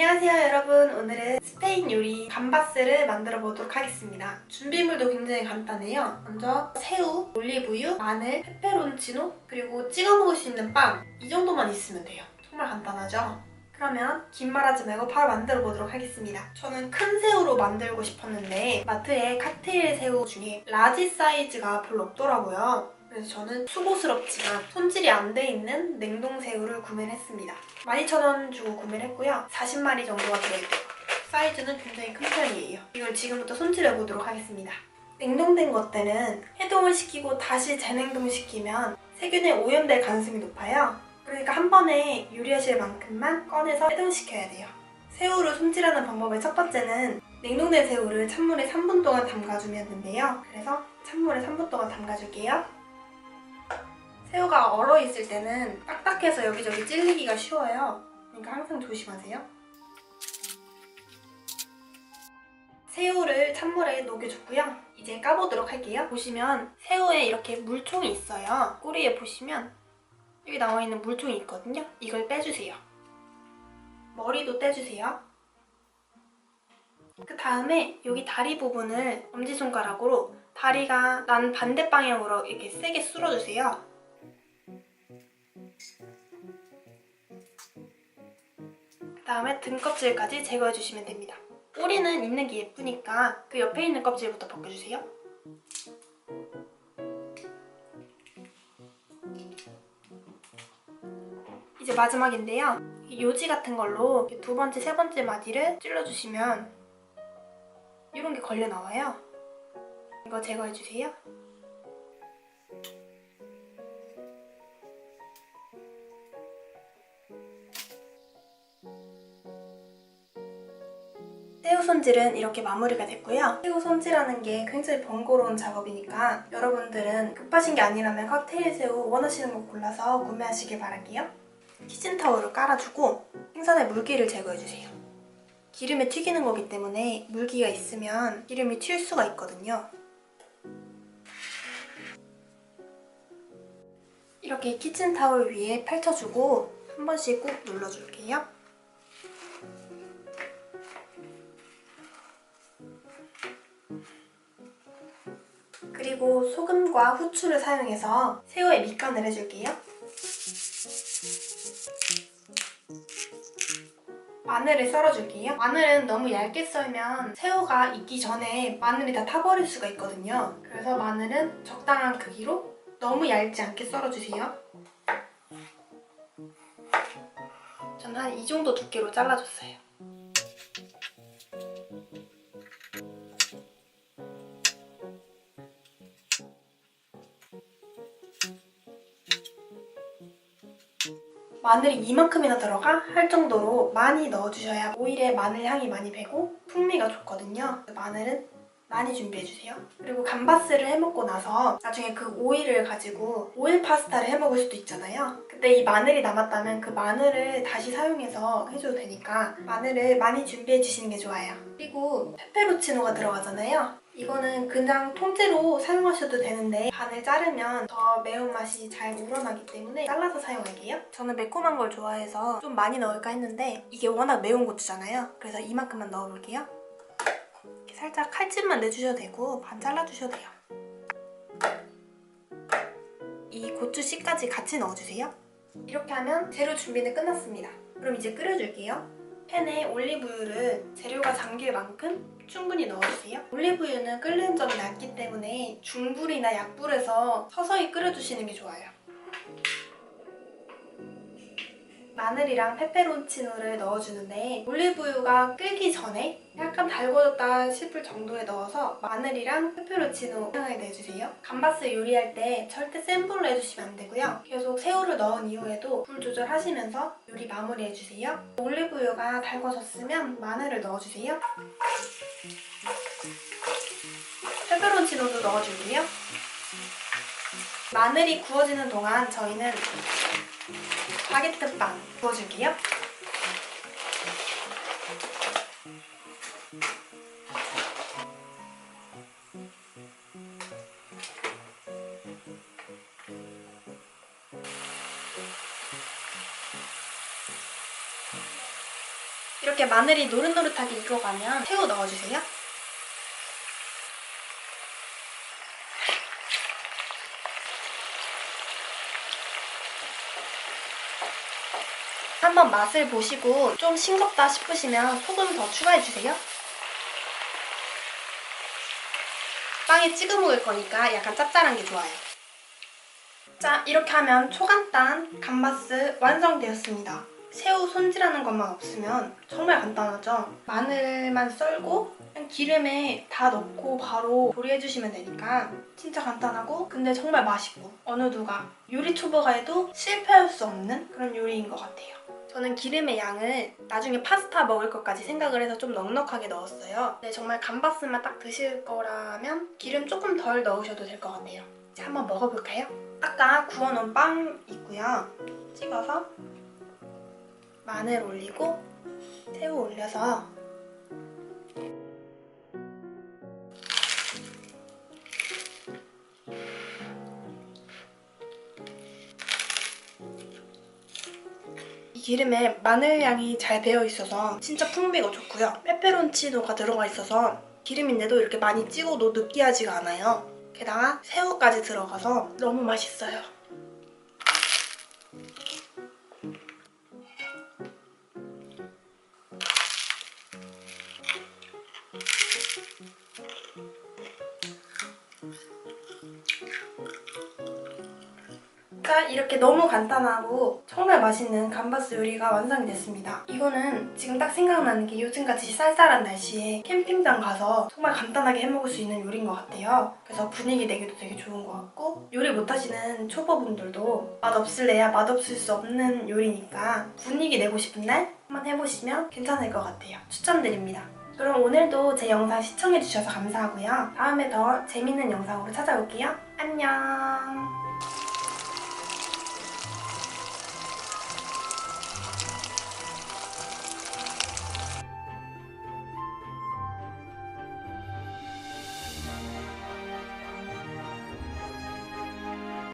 안녕하세요 여러분. 오늘은 스페인 요리 감바스를 만들어 보도록 하겠습니다. 준비물도 굉장히 간단해요. 먼저 새우, 올리브유, 마늘, 페페론치노 그리고 찍어 먹을 수 있는 빵. 이 정도만 있으면 돼요. 정말 간단하죠? 그러면 긴 말하지 말고 바로 만들어 보도록 하겠습니다. 저는 큰 새우로 만들고 싶었는데 마트에 칵테일 새우 중에 라지 사이즈가 별로 없더라고요 그래서 저는 수고스럽지만 손질이 안 돼 있는 냉동 새우를 구매를 했습니다. 12,000원 주고 구매를 했고요. 40마리 정도가 들어있고 사이즈는 굉장히 큰 편이에요. 이걸 지금부터 손질해 보도록 하겠습니다. 냉동된 것들은 해동을 시키고 다시 재냉동시키면 세균에 오염될 가능성이 높아요. 그러니까 한 번에 요리하실 만큼만 꺼내서 해동시켜야 돼요. 새우를 손질하는 방법의 첫 번째는 냉동된 새우를 찬물에 3분 동안 담가주면 되는데요. 그래서 찬물에 3분 동안 담가줄게요. 새우가 얼어 있을 때는 딱딱해서 여기저기 찔리기가 쉬워요. 그러니까 항상 조심하세요. 새우를 찬물에 녹여줬고요. 이제 까보도록 할게요. 보시면 새우에 이렇게 물총이 있어요. 꼬리에 보시면 여기 나와 있는 물총이 있거든요. 이걸 빼주세요. 머리도 떼주세요. 그 다음에 여기 다리 부분을 엄지손가락으로 다리가 난 반대 방향으로 이렇게 세게 쓸어주세요. 다음에 등 껍질까지 제거해 주시면 됩니다. 꼬리는 있는 게 예쁘니까 그 옆에 있는 껍질부터 벗겨주세요. 이제 마지막인데요. 요지 같은 걸로 두 번째, 세 번째 마디를 찔러주시면 이런 게 걸려 나와요. 이거 제거해 주세요. 새우 손질은 이렇게 마무리가 됐고요. 새우 손질하는 게 굉장히 번거로운 작업이니까 여러분들은 급하신 게 아니라면 칵테일 새우 원하시는 거 골라서 구매하시길 바랄게요. 키친타올을 깔아주고 생선의 물기를 제거해주세요. 기름에 튀기는 거기 때문에 물기가 있으면 기름이 튈 수가 있거든요. 이렇게 키친타올 위에 펼쳐주고 한 번씩 꾹 눌러줄게요. 그리고 소금과 후추를 사용해서 새우에 밑간을 해줄게요. 마늘을 썰어줄게요. 마늘은 너무 얇게 썰면 새우가 익기 전에 마늘이 다 타버릴 수가 있거든요. 그래서 마늘은 적당한 크기로 너무 얇지 않게 썰어주세요. 저는 한 이 정도 두께로 잘라줬어요. 마늘이 이만큼이나 들어가 할 정도로 많이 넣어주셔야 오일에 마늘 향이 많이 배고 풍미가 좋거든요. 마늘은 많이 준비해주세요. 그리고 감바스를 해먹고 나서 나중에 그 오일을 가지고 오일 파스타를 해먹을 수도 있잖아요. 근데 이 마늘이 남았다면 그 마늘을 다시 사용해서 해줘도 되니까 마늘을 많이 준비해주시는 게 좋아요. 그리고 페페로치노가 들어가잖아요. 이거는 그냥 통째로 사용하셔도 되는데 반을 자르면 더 매운맛이 잘 우러나기 때문에 잘라서 사용할게요. 저는 매콤한 걸 좋아해서 좀 많이 넣을까 했는데 이게 워낙 매운 고추잖아요. 그래서 이만큼만 넣어볼게요. 살짝 칼집만 내주셔도 되고 반 잘라주셔도 돼요. 이 고추 씨까지 같이 넣어주세요. 이렇게 하면 재료 준비는 끝났습니다. 그럼 이제 끓여줄게요. 팬에 올리브유를 재료가 잠길 만큼 충분히 넣어주세요. 올리브유는 끓는 점이 낮기 때문에 중불이나 약불에서 서서히 끓여주시는 게 좋아요. 마늘이랑 페페론치노를 넣어주는데 올리브유가 끓기 전에 약간 달궈졌다 싶을 정도에 넣어서 마늘이랑 페페론치노 향을 내주세요. 감바스 요리할 때 절대 센 불로 해주시면 안 되고요. 계속 새우를 넣은 이후에도 불 조절하시면서 요리 마무리해주세요. 올리브유가 달궈졌으면 마늘을 넣어주세요. 페페론치노도 넣어줄게요. 마늘이 구워지는 동안 저희는 바게트 빵 구워줄게요. 이렇게 마늘이 노릇노릇하게 익어가면 새우 넣어주세요. 한번 맛을 보시고 좀 싱겁다 싶으시면 소금 더 추가해주세요. 빵에 찍어 먹을 거니까 약간 짭짤한 게 좋아요. 자, 이렇게 하면 초간단 감바스 완성되었습니다. 새우 손질하는 것만 없으면 정말 간단하죠? 마늘만 썰고 그냥 기름에 다 넣고 바로 조리해주시면 되니까 진짜 간단하고 근데 정말 맛있고 어느 누가 요리 초보가 해도 실패할 수 없는 그런 요리인 것 같아요. 저는 기름의 양을 나중에 파스타 먹을 것까지 생각을 해서 좀 넉넉하게 넣었어요. 근데 정말 감바스만 딱 드실 거라면 기름 조금 덜 넣으셔도 될 것 같아요. 이제 한번 먹어볼까요? 아까 구워놓은 빵 있고요. 찍어서 마늘 올리고 새우 올려서 기름에 마늘 향이 잘 배어 있어서 진짜 풍미가 좋고요. 페페론치노가 들어가 있어서 기름인데도 이렇게 많이 찍어도 느끼하지가 않아요. 게다가 새우까지 들어가서 너무 맛있어요. 자, 이렇게 너무 간단하고 정말 맛있는 감바스 요리가 완성이 됐습니다. 이거는 지금 딱 생각나는 게 요즘같이 쌀쌀한 날씨에 캠핑장 가서 정말 간단하게 해먹을 수 있는 요리인 것 같아요. 그래서 분위기 내기도 되게 좋은 것 같고 요리 못하시는 초보분들도 맛없을래야 맛없을 수 없는 요리니까 분위기 내고 싶은 날 한번 해보시면 괜찮을 것 같아요. 추천드립니다. 그럼 오늘도 제 영상 시청해주셔서 감사하고요. 다음에 더 재밌는 영상으로 찾아올게요. 안녕!